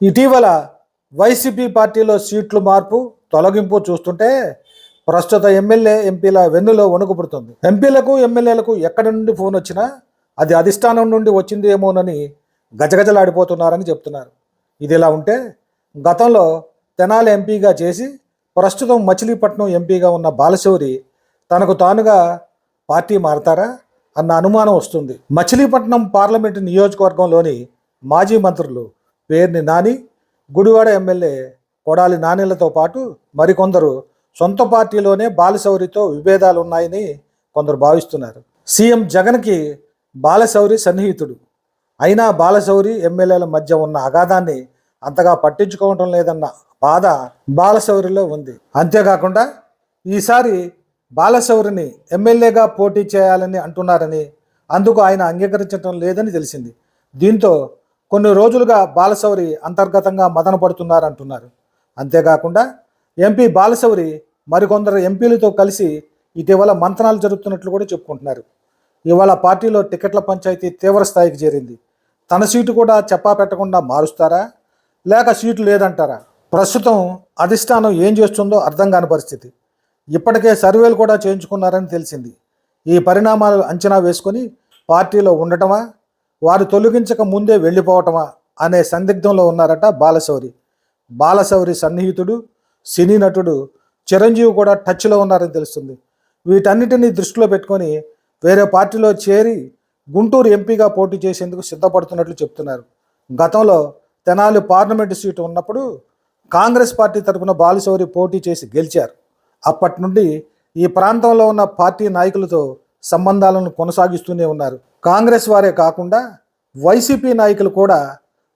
ఇటీవల వైసీపీ పార్టీలో సీట్లు మార్పు తొలగింపు చూస్తుంటే ప్రస్తుత ఎమ్మెల్యే ఎంపీల వెన్నులో వణుకుపుడుతుంది ఎంపీలకు ఎమ్మెల్యేలకు ఎక్కడి నుండి ఫోన్ వచ్చినా అది అధిష్టానం నుండి వచ్చిందేమోనని గజగజలాడిపోతున్నారని చెప్తున్నారు. ఇది ఇలా ఉంటే గతంలో తెనాలి ఎంపీగా చేసి ప్రస్తుతం మచిలీపట్నం ఎంపీగా ఉన్న బాలశౌరి తనకు తానుగా పార్టీ మారతారా అన్న అనుమానం వస్తుంది. మచిలీపట్నం పార్లమెంటు నియోజకవర్గంలోని మాజీ మంత్రులు పేర్ని నాని గుడివాడ ఎమ్మెల్యే కొడాలి నానిలతో పాటు మరికొందరు సొంత పార్టీలోనే బాలశౌరితో విభేదాలు ఉన్నాయని కొందరు భావిస్తున్నారు. సీఎం జగన్కి బాలశౌరి సన్నిహితుడు. అయినా బాలశౌరి ఎమ్మెల్యేల మధ్య ఉన్న అగాధాన్ని అంతగా పట్టించుకోవటం లేదన్న బాధ బాలశౌరిలో ఉంది. అంతేకాకుండా ఈసారి బాలశౌరిని ఎమ్మెల్యేగా పోటీ చేయాలని అంటున్నారని అందుకు ఆయన అంగీకరించడం లేదని తెలిసింది. దీంతో కొన్ని రోజులుగా బాలశౌరి అంతర్గతంగా మదన పడుతున్నారంటున్నారు. అంతేకాకుండా ఎంపీ బాలశౌరి మరికొందరు ఎంపీలతో కలిసి ఇటీవల మంతనాలు జరుగుతున్నట్లు కూడా చెప్పుకుంటున్నారు. ఇవాళ పార్టీలో టికెట్ల పంచాయతీ తీవ్ర స్థాయికి చేరింది. తన సీటు కూడా చెప్పా పెట్టకుండా మారుస్తారా? లేక సీటు లేదంటారా? ప్రస్తుతం అధిష్టానం ఏం చేస్తుందో అర్థం కాని పరిస్థితి. ఇప్పటికే సర్వేలు కూడా చేయించుకున్నారని తెలిసింది. ఈ పరిణామాలు అంచనా వేసుకొని పార్టీలో ఉండటమా? వారు తొలగించక ముందే వెళ్ళిపోవటమా అనే సందిగ్ధంలో ఉన్నారట బాలశౌరి. బాలశౌరి సన్నిహితుడు సినీ నటుడు చిరంజీవి కూడా టచ్లో ఉన్నారని తెలుస్తుంది. వీటన్నిటిని దృష్టిలో పెట్టుకొని వేరే పార్టీలో చేరి గుంటూరు ఎంపీగా పోటీ చేసేందుకు సిద్ధపడుతున్నట్లు చెప్తున్నారు. గతంలో తెనాలి పార్లమెంటు సీటు ఉన్నప్పుడు కాంగ్రెస్ పార్టీ తరఫున బాలశౌరి పోటీ చేసి గెలిచారు. అప్పటి నుండి ఈ ప్రాంతంలో ఉన్న పార్టీ నాయకులతో సంబంధాలను కొనసాగిస్తూనే ఉన్నారు. కాంగ్రెస్ వారే కాకుండా వైసీపీ నాయకులు కూడా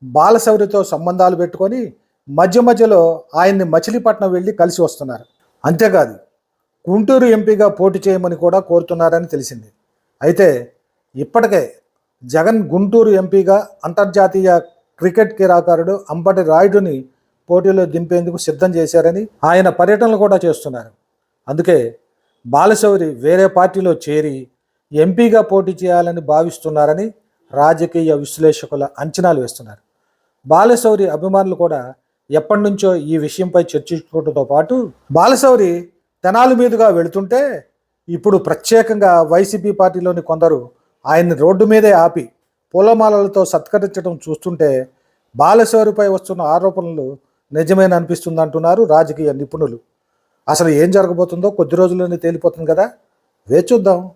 బాలశౌరితో సంబంధాలు పెట్టుకొని మధ్య మధ్యలో ఆయన్ని మచిలీపట్నం వెళ్ళి కలిసి వస్తున్నారు. అంతేకాదు గుంటూరు ఎంపీగా పోటీ చేయమని కూడా కోరుతున్నారని తెలిసింది. అయితే ఇప్పటికే జగన్ గుంటూరు ఎంపీగా అంతర్జాతీయ క్రికెట్ క్రీడాకారుడు అంబటి రాయుడుని పోటీలో దింపేందుకు సిద్ధం చేశారని ఆయన పర్యటనలు కూడా చేస్తున్నారు. అందుకే బాలశౌరి వేరే పార్టీలో చేరి ఎంపీగా పోటీ చేయాలని భావిస్తున్నారని రాజకీయ విశ్లేషకుల అంచనాలు వేస్తున్నారు. బాలశౌరి అభిమానులు కూడా ఎప్పటి నుంచో ఈ విషయంపై చర్చించుకోవడంతో పాటు బాలశౌరి తెనాలి మీదుగా వెళుతుంటే ఇప్పుడు ప్రత్యేకంగా వైసీపీ పార్టీలోని కొందరు ఆయన్ని రోడ్డు మీదే ఆపి పూలమాలలతో సత్కరించడం చూస్తుంటే బాలశౌరిపై వస్తున్న ఆరోపణలు నిజమేన అనిపిస్తుంది అంటున్నారు రాజకీయ నిపుణులు. అసలు ఏం జరగబోతుందో కొద్ది రోజుల్లోనే తేలిపోతుంది కదా. వేచూద్దాం